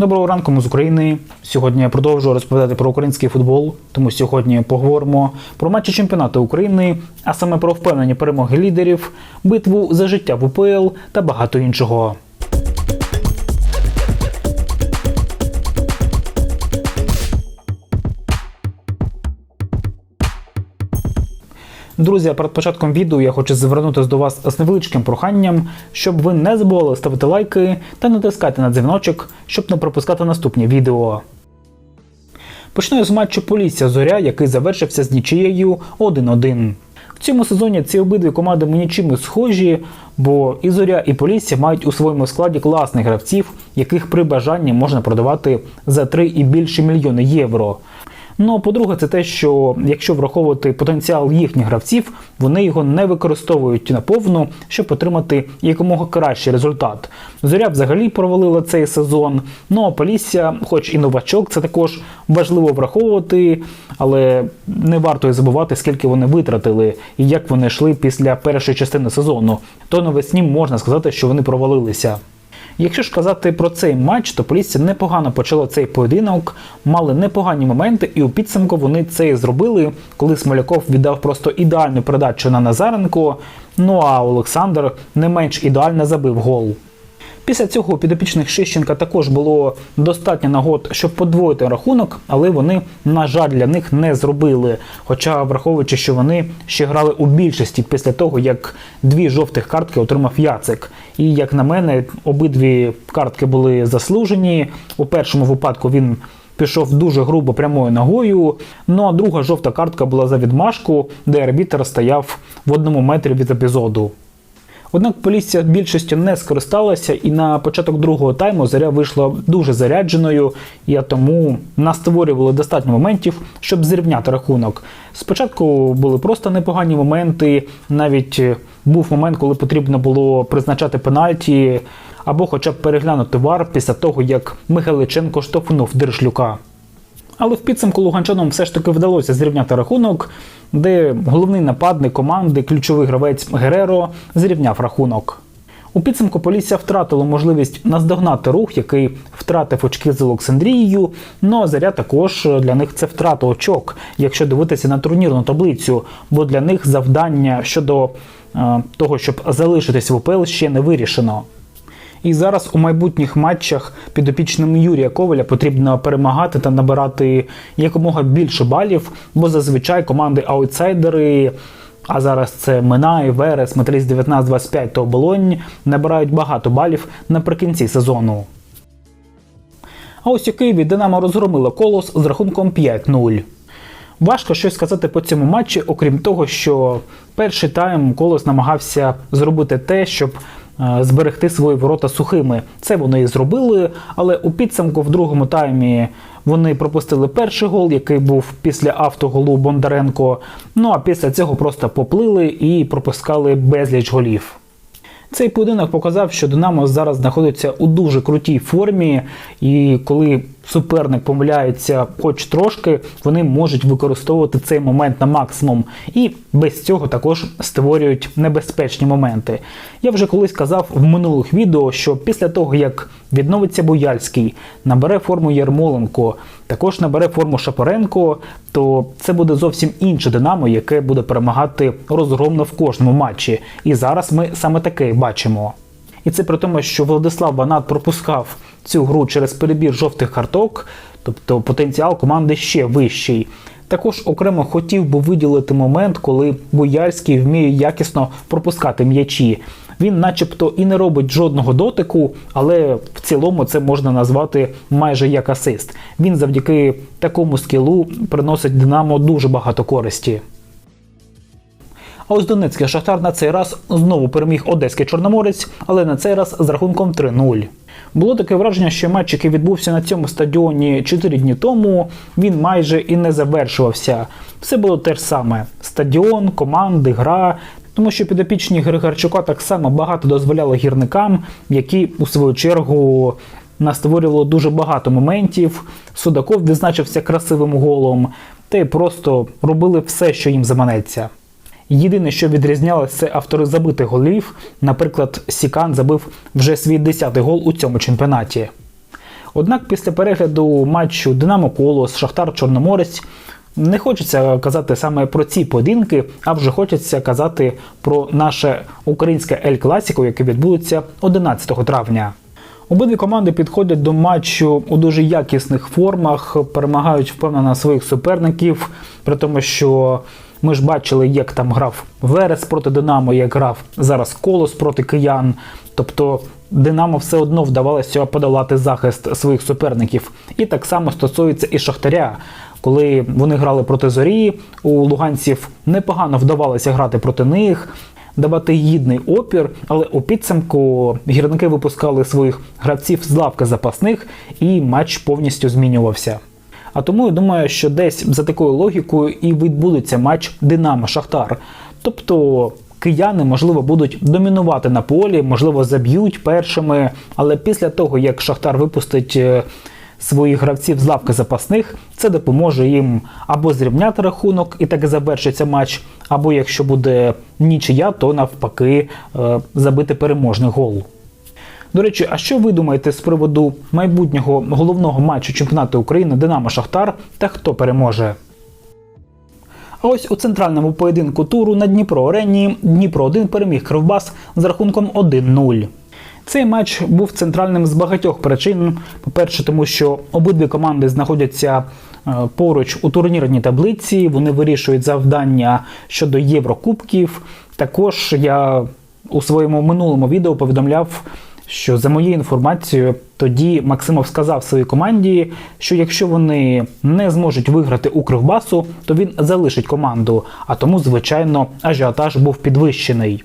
Доброго ранку, ми з України. Сьогодні я продовжую розповідати про український футбол. Тому сьогодні поговоримо про матчі чемпіонату України, а саме про впевнені перемоги лідерів, битву за життя в УПЛ та багато іншого. Друзі, перед початком відео я хочу звернутися до вас з невеличким проханням, щоб ви не забували ставити лайки та натискати на дзвіночок, щоб не пропускати наступні відео. Почну з матчу Полісся Зоря, який завершився з нічією 1-1. В цьому сезоні ці обидві команди мені чимось схожі, бо і Зоря, і Полісся мають у своєму складі класних гравців, яких при бажанні можна продавати за 3 і більше мільйони євро. Ну, по-друге, це те, що якщо враховувати потенціал їхніх гравців, вони його не використовують наповну, щоб отримати якомога кращий результат. Зоря взагалі провалила цей сезон. Ну а Полісся, хоч і новачок, це також важливо враховувати, але не варто і забувати, скільки вони витратили і як вони йшли після першої частини сезону. То навесні можна сказати, що вони провалилися. Якщо ж казати про цей матч, то Полісся непогано почало цей поєдинок, мали непогані моменти, і у підсумку вони це і зробили, коли Смоляков віддав просто ідеальну передачу на Назаренко. Ну а Олександр не менш ідеально забив гол. Після цього у підопічних Шищенка також було достатньо нагод, щоб подвоїти рахунок, але вони, на жаль, для них не зробили. Хоча, враховуючи, що вони ще грали у більшості після того, як дві жовтих картки отримав Яцик. І як на мене, обидві картки були заслужені. У першому випадку він. Пішов дуже грубо прямою ногою. Ну а друга жовта картка була за відмашку, де арбітер стояв в одному метрі від епізоду. Однак Полісся більшістю не скористалася, і на початок другого тайму заря вийшла дуже зарядженою, і тому настворювали достатньо моментів, щоб зрівняти рахунок. Спочатку були просто непогані моменти, навіть е, був момент, коли потрібно було призначати пенальті або хоча б переглянути вар після того, як Михайличенко штовхнув Дершлюка. Але в підсумку луганчанам все ж таки вдалося зрівняти рахунок, де головний нападник команди, ключовий гравець Гереро, зрівняв рахунок. У підсумку Полісся втратило можливість наздогнати рух, який втратив очки з Олександрією. Ну а заря також для них це втрата очок, якщо дивитися на турнірну таблицю, бо для них завдання щодо е, того, щоб залишитись в УПЛ, ще не вирішено. І зараз у майбутніх матчах підопічним Юрія Коваля потрібно перемагати та набирати якомога більше балів, бо зазвичай команди аутсайдери, а зараз це Минай, Верес, Металіст 19-25 та Оболонь, набирають багато балів наприкінці сезону. А ось у Києві Динамо розгромило колос з рахунком 5-0. Важко щось сказати по цьому матчі, окрім того, що перший тайм колос намагався зробити те, щоб зберегти свої ворота сухими. Це вони і зробили, але у підсумку в другому таймі вони пропустили перший гол, який був після автоголу Бондаренко. Ну а після цього просто поплили і пропускали безліч голів. Цей поєдинок показав, що Динамо зараз знаходиться у дуже крутій формі, і коли суперник помиляється хоч трошки, вони можуть використовувати цей момент на максимум. І без цього також створюють небезпечні моменти. Я вже колись казав в минулих відео, що після того, як відновиться Бояльський, набере форму Ярмоленко, також набере форму Шапоренко, то це буде зовсім інше Динамо, яке буде перемагати розгромно в кожному матчі. І зараз ми саме таке бачимо. І це при тому, що Владислав Банат пропускав цю гру через перебір жовтих карток, тобто потенціал команди ще вищий. Також окремо хотів би виділити момент, коли Боярський вміє якісно пропускати м'ячі. Він, начебто, і не робить жодного дотику, але в цілому це можна назвати майже як асист. Він завдяки такому скілу приносить Динамо дуже багато користі. А ось Донецький Шахтар на цей раз знову переміг Одеський Чорноморець, але на цей раз з рахунком 3-0. Було таке враження, що матч, який відбувся на цьому стадіоні 4 дні тому, він майже і не завершувався. Все було те ж саме: стадіон, команди, гра. Тому що підопічні Григорчука так само багато дозволяли гірникам, які у свою чергу настворювало дуже багато моментів. Судаков відзначився красивим голом, та й просто робили все, що їм заманеться. Єдине, що відрізнялося, це автори забитих голів. Наприклад, Сікан забив вже свій 10-й гол у цьому чемпіонаті. Однак після перегляду матчу Динамо Колос, Шахтар Чорноморець не хочеться казати саме про ці поєдинки, а вже хочеться казати про наше українське Ель Класіко, яке відбудеться 11 травня. Обидві команди підходять до матчу у дуже якісних формах, перемагають впевнено своїх суперників, при тому, що ми ж бачили, як там грав Верес проти Динамо, як грав зараз Колос проти киян. Тобто Динамо все одно вдавалося подолати захист своїх суперників. І так само стосується і Шахтаря. Коли вони грали проти зорі, у луганців непогано вдавалося грати проти них, давати гідний опір, але у підсумку гірники випускали своїх гравців з лавки запасних, і матч повністю змінювався. А тому я думаю, що десь за такою логікою і відбудеться матч Динамо Шахтар. Тобто кияни, можливо, будуть домінувати на полі, можливо, заб'ють першими, але після того, як Шахтар випустить е, своїх гравців з лавки запасних, це допоможе їм або зрівняти рахунок і так завершиться матч, або якщо буде нічия, то навпаки е, забити переможний гол. До речі, а що ви думаєте з приводу майбутнього головного матчу чемпіонату України Динамо Шахтар та хто переможе? А ось у центральному поєдинку туру на Дніпро Арені Дніпро 1 переміг Кривбас з рахунком 1-0. Цей матч був центральним з багатьох причин. По-перше, тому що обидві команди знаходяться е, поруч у турнірній таблиці, вони вирішують завдання щодо Єврокубків. Також я у своєму минулому відео повідомляв, що за моєю інформацією, тоді Максимов сказав своїй команді, що якщо вони не зможуть виграти у Кривбасу, то він залишить команду. А тому, звичайно, ажіотаж був підвищений.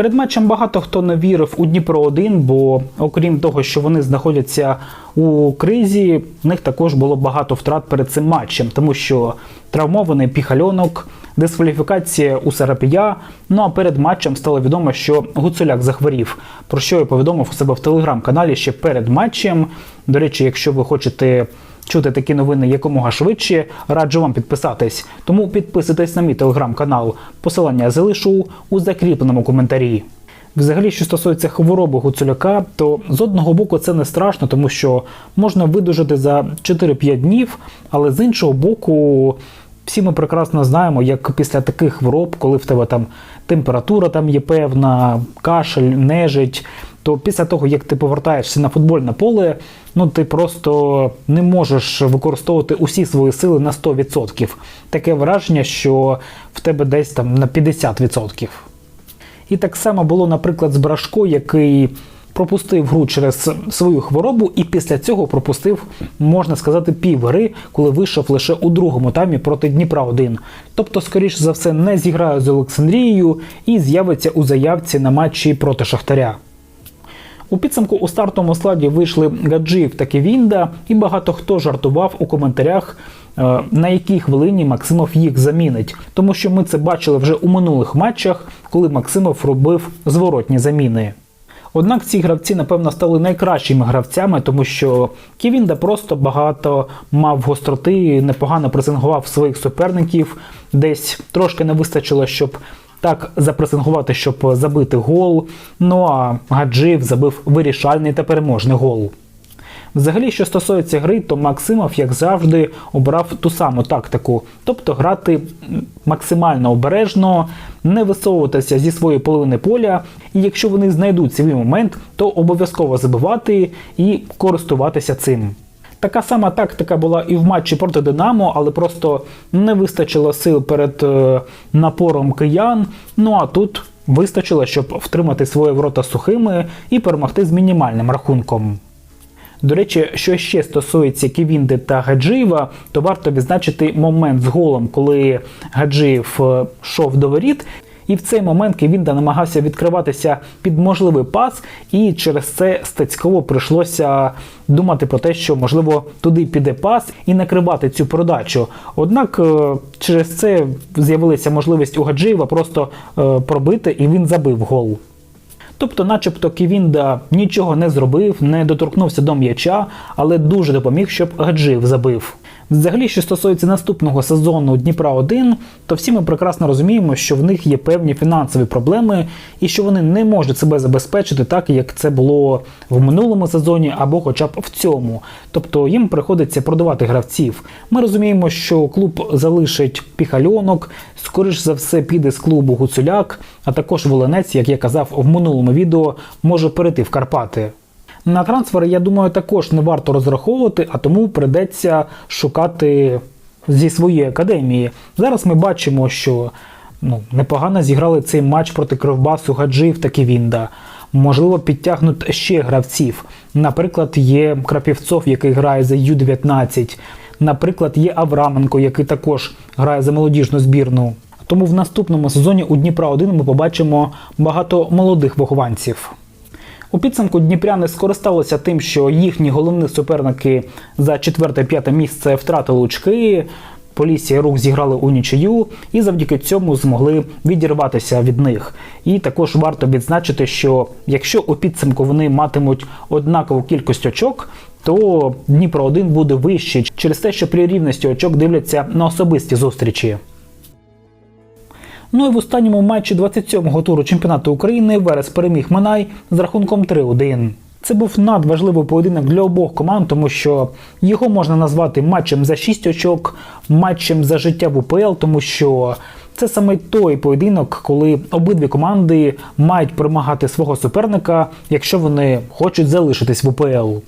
Перед матчем багато хто не вірив у Дніпро 1 бо окрім того, що вони знаходяться у кризі, в них також було багато втрат перед цим матчем, тому що травмований піхальонок, дискваліфікація у Сарапія. Ну а перед матчем стало відомо, що Гуцуляк захворів. Про що я повідомив у себе в телеграм-каналі ще перед матчем. До речі, якщо ви хочете чути такі новини якомога швидше, раджу вам підписатись. Тому підписуйтесь на мій телеграм-канал. Посилання залишу у закріпленому коментарі. Взагалі, що стосується хвороби гуцуляка, то з одного боку це не страшно, тому що можна видужати за 4-5 днів, але з іншого боку, всі ми прекрасно знаємо, як після таких хвороб, коли в тебе там температура там є певна, кашель, нежить, то після того, як ти повертаєшся на футбольне поле, ну ти просто не можеш використовувати усі свої сили на 100%. Таке враження, що в тебе десь там на 50%. І так само було, наприклад, з Брашко, який пропустив гру через свою хворобу, і після цього пропустив, можна сказати, півгри, коли вийшов лише у другому таймі проти Дніпра 1. Тобто, скоріш за все, не зіграє з Олександрією і з'явиться у заявці на матчі проти Шахтаря. У підсумку у стартовому складі вийшли Гаджиїв та Кевінда, і багато хто жартував у коментарях, е, на якій хвилині Максимов їх замінить, тому що ми це бачили вже у минулих матчах, коли Максимов робив зворотні заміни. Однак ці гравці, напевно, стали найкращими гравцями, тому що Ківінда просто багато мав гостроти, непогано пресингував своїх суперників, десь трошки не вистачило, щоб так запресингувати, щоб забити гол. Ну а Гаджиєв забив вирішальний та переможний гол. Взагалі, що стосується гри, то Максимов, як завжди, обрав ту саму тактику, тобто грати максимально обережно, не висовуватися зі своєї половини поля, і якщо вони знайдуть свій момент, то обов'язково забивати і користуватися цим. Така сама тактика була і в матчі проти Динамо, але просто не вистачило сил перед е, напором киян. Ну а тут вистачило, щоб втримати свої ворота сухими і перемогти з мінімальним рахунком. До речі, що ще стосується Ківінди та Гаджиєва, то варто відзначити момент з голом, коли Гаджиєв е, йшов до воріт. І в цей момент Кевінда намагався відкриватися під можливий пас, і через це Стецьково прийшлося думати про те, що можливо туди піде пас і накривати цю продачу. Однак е, через це з'явилася можливість у Гаджиєва просто е, пробити, і він забив гол. Тобто, начебто, Ківінда нічого не зробив, не доторкнувся до м'яча, але дуже допоміг, щоб гаджив забив. Взагалі, що стосується наступного сезону Дніпра 1 то всі ми прекрасно розуміємо, що в них є певні фінансові проблеми і що вони не можуть себе забезпечити так, як це було в минулому сезоні або хоча б в цьому. Тобто їм приходиться продавати гравців. Ми розуміємо, що клуб залишить піхальонок, скоріш за все піде з клубу Гуцуляк, а також Волинець, як я казав в минулому відео, може перейти в Карпати. На трансфери, я думаю, також не варто розраховувати, а тому придеться шукати зі своєї академії. Зараз ми бачимо, що ну, непогано зіграли цей матч проти Кривбасу Гаджиїв та Ківінда. Можливо, підтягнуть ще гравців. Наприклад, є Крапівцов, який грає за Ю-19. Наприклад, є Авраменко, який також грає за молодіжну збірну. Тому в наступному сезоні у Дніпра 1 ми побачимо багато молодих вихованців. У підсумку Дніпряни скористалися тим, що їхні головні суперники за 4-5 місце втратили очки. Полісся і рух зіграли у нічию і завдяки цьому змогли відірватися від них. І також варто відзначити, що якщо у підсумку вони матимуть однакову кількість очок, то Дніпро 1 буде вищий через те, що при рівності очок дивляться на особисті зустрічі. Ну і в останньому матчі 27-го туру чемпіонату України Верес переміг Минай з рахунком 3-1. Це був надважливий поєдинок для обох команд, тому що його можна назвати матчем за 6 очок, матчем за життя в УПЛ, тому що це саме той поєдинок, коли обидві команди мають перемагати свого суперника, якщо вони хочуть залишитись в УПЛ.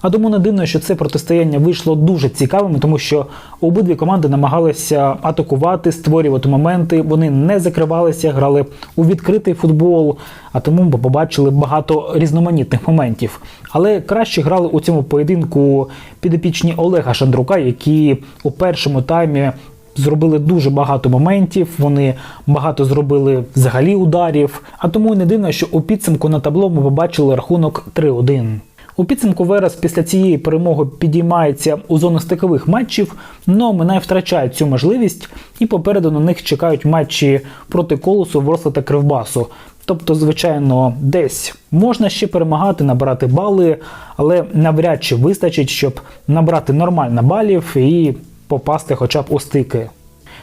А тому не дивно, що це протистояння вийшло дуже цікавим, тому що обидві команди намагалися атакувати, створювати моменти. Вони не закривалися, грали у відкритий футбол, а тому ми побачили багато різноманітних моментів. Але краще грали у цьому поєдинку підопічні Олега Шандрука, які у першому таймі. Зробили дуже багато моментів, вони багато зробили взагалі ударів. А тому не дивно, що у підсумку на табло ми побачили рахунок 3-1. У підсумку Верес після цієї перемоги підіймається у зону стикових матчів, але Минай втрачає цю можливість, і попереду на них чекають матчі проти Колосу, Ворсла та Кривбасу. Тобто, звичайно, десь можна ще перемагати, набирати бали, але навряд чи вистачить, щоб набрати нормально балів і попасти хоча б у стики.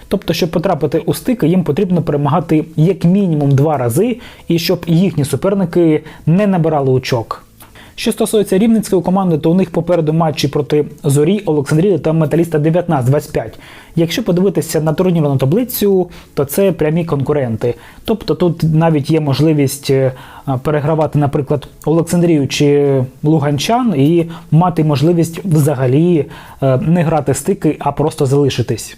Тобто, щоб потрапити у стики, їм потрібно перемагати як мінімум два рази, і щоб їхні суперники не набирали очок. Що стосується рівненської команди, то у них попереду матчі проти Зорі, Олександрії та Металіста 19-25. Якщо подивитися на турнірну таблицю, то це прямі конкуренти. Тобто тут навіть є можливість е, перегравати, наприклад, Олександрію чи Луганчан і мати можливість взагалі е, не грати стики, а просто залишитись.